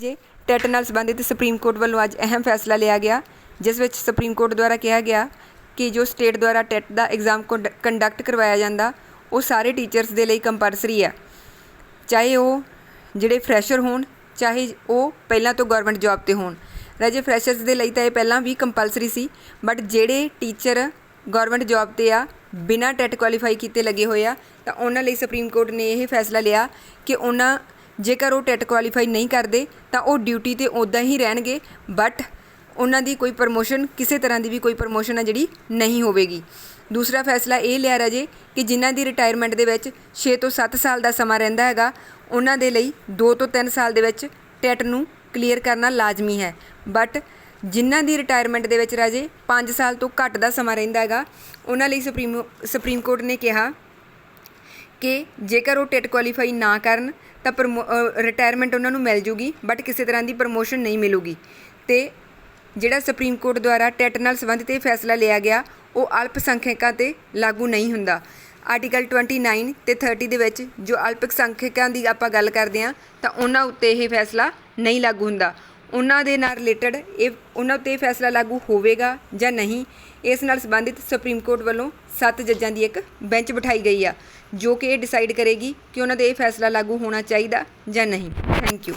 ਜੇ ਟੈਟ ਨਾਲ ਸੰਬੰਧਿਤ ਸੁਪਰੀਮ ਕੋਰਟ ਵੱਲੋਂ ਅੱਜ ਅਹਿਮ ਫੈਸਲਾ ਲਿਆ ਗਿਆ, ਜਿਸ ਵਿੱਚ ਸੁਪਰੀਮ ਕੋਰਟ ਦੁਆਰਾ ਕਿਹਾ ਗਿਆ ਕਿ ਜੋ ਸਟੇਟ ਦੁਆਰਾ ਟੈਟ ਦਾ ਐਗਜ਼ਾਮ ਕੰਡਕਟ ਕਰਵਾਇਆ ਜਾਂਦਾ, ਉਹ ਸਾਰੇ ਟੀਚਰਸ ਦੇ ਲਈ ਕੰਪਲਸਰੀ ਆ ਚਾਹੇ ਉਹ ਜਿਹੜੇ ਫਰੈਸ਼ਰ ਹੋਣ, ਚਾਹੇ ਉਹ ਪਹਿਲਾਂ ਤੋਂ ਗਵਰਨਮੈਂਟ ਜੌਬ ਤੇ ਹੋਣ। ਰਾਜੇ ਫਰੈਸ਼ਰਸ ਦੇ ਲਈ ਤਾਂ ਇਹ ਪਹਿਲਾਂ ਵੀ ਕੰਪਲਸਰੀ ਸੀ ਬਟ ਜਿਹੜੇ ਟੀਚਰ ਗਵਰਨਮੈਂਟ ਜੌਬ ਤੇ ਆ, ਬਿਨਾਂ ਟੈਟ ਕੁਆਲੀਫਾਈ ਕੀਤੇ ਲੱਗੇ ਹੋਏ ਆ, ਤਾਂ ਉਹਨਾਂ ਲਈ ਸੁਪਰੀਮ ਕੋਰਟ ਨੇ ਇਹ ਫੈਸਲਾ ਲਿਆ ਕਿ ਉਹਨਾਂ ਜੇਕਰ ਉਹ ਟੈਟ ਕੁਆਲੀਫਾਈ ਨਹੀਂ ਕਰਦੇ, ਤਾਂ ਉਹ ਡਿਊਟੀ ਤੇ ਉਦਾਂ ਹੀ ਰਹਿਣਗੇ, ਬਟ ਉਹਨਾਂ ਦੀ ਕੋਈ ਪ੍ਰਮੋਸ਼ਨ ਕਿਸੇ ਤਰ੍ਹਾਂ ਦੀ ਵੀ ਕੋਈ ਪ੍ਰਮੋਸ਼ਨ ਹੈ ਜਿਹੜੀ ਨਹੀਂ ਹੋਵੇਗੀ। ਦੂਸਰਾ ਫੈਸਲਾ ਇਹ ਲਿਆ ਰਾਜੇ ਕਿ ਜਿਨ੍ਹਾਂ ਦੀ ਰਿਟਾਇਰਮੈਂਟ ਦੇ ਵਿੱਚ 6 ਤੋਂ 7 ਸਾਲ ਦਾ ਸਮਾਂ ਰਹਿੰਦਾ ਹੈਗਾ, ਉਹਨਾਂ ਦੇ ਲਈ 2 ਤੋਂ 3 ਸਾਲ ਦੇ ਵਿੱਚ ਟੈਟ ਨੂੰ ਕਲੀਅਰ ਕਰਨਾ ਲਾਜ਼ਮੀ ਹੈ। ਬਟ ਜਿਨ੍ਹਾਂ ਦੀ ਰਿਟਾਇਰਮੈਂਟ ਦੇ ਵਿੱਚ ਰਾਜੇ 5 ਸਾਲ ਤੋਂ ਘੱਟ ਦਾ ਸਮਾਂ ਰਹਿੰਦਾ ਹੈਗਾ, ਉਹਨਾਂ ਲਈ ਸੁਪਰੀਮ ਸੁਪਰੀਮ ਕੋਰਟ ਨੇ ਕਿਹਾ ਕਿ ਜੇਕਰ ਉਹ ਟੈਟ ਕੁਆਲੀਫਾਈ ਨਾ ਕਰਨ, ਤਾਂ ਰਿਟਾਇਰਮੈਂਟ ਉਹਨਾਂ ਨੂੰ ਮਿਲ ਜੂਗੀ ਬਟ ਕਿਸੇ ਤਰ੍ਹਾਂ ਦੀ ਪ੍ਰਮੋਸ਼ਨ ਨਹੀਂ ਮਿਲੂਗੀ। ਤੇ ਜਿਹੜਾ ਸੁਪਰੀਮ ਕੋਰਟ ਦੁਆਰਾ ਟੈਟ ਨਾਲ ਸੰਬੰਧਿਤ ਇਹ ਫੈਸਲਾ ਲਿਆ ਗਿਆ, ਉਹ ਅਲਪ ਤੇ ਲਾਗੂ ਨਹੀਂ ਹੁੰਦਾ। ਆਰਟੀਕਲ 29 ਤੇ 30 ਦੇ ਵਿੱਚ ਜੋ ਅਲਪ ਦੀ ਆਪਾਂ ਗੱਲ ਕਰਦੇ ਹਾਂ, ਤਾਂ ਉਹਨਾਂ ਉੱਤੇ ਇਹ ਫੈਸਲਾ ਨਹੀਂ ਲਾਗੂ ਹੁੰਦਾ। ਉਹਨਾਂ ਦੇ ਨਾਲ ਰਿਲੇਟਡ ਇਹ ਉਹਨਾਂ 'ਤੇ ਫੈਸਲਾ ਲਾਗੂ ਹੋਵੇਗਾ ਜਾਂ ਨਹੀਂ, ਇਸ ਨਾਲ ਸੰਬੰਧਿਤ ਸੁਪਰੀਮ ਕੋਰਟ ਵੱਲੋਂ 7 ਜੱਜਾਂ ਦੀ ਇੱਕ ਬੈਂਚ ਬਿਠਾਈ ਗਈ ਆ, ਜੋ ਕਿ ਇਹ ਡਿਸਾਈਡ ਕਰੇਗੀ ਕਿ ਉਹਨਾਂ ਦੇ ਇਹ ਫੈਸਲਾ ਲਾਗੂ ਹੋਣਾ ਚਾਹੀਦਾ ਜਾਂ ਨਹੀਂ। Thank you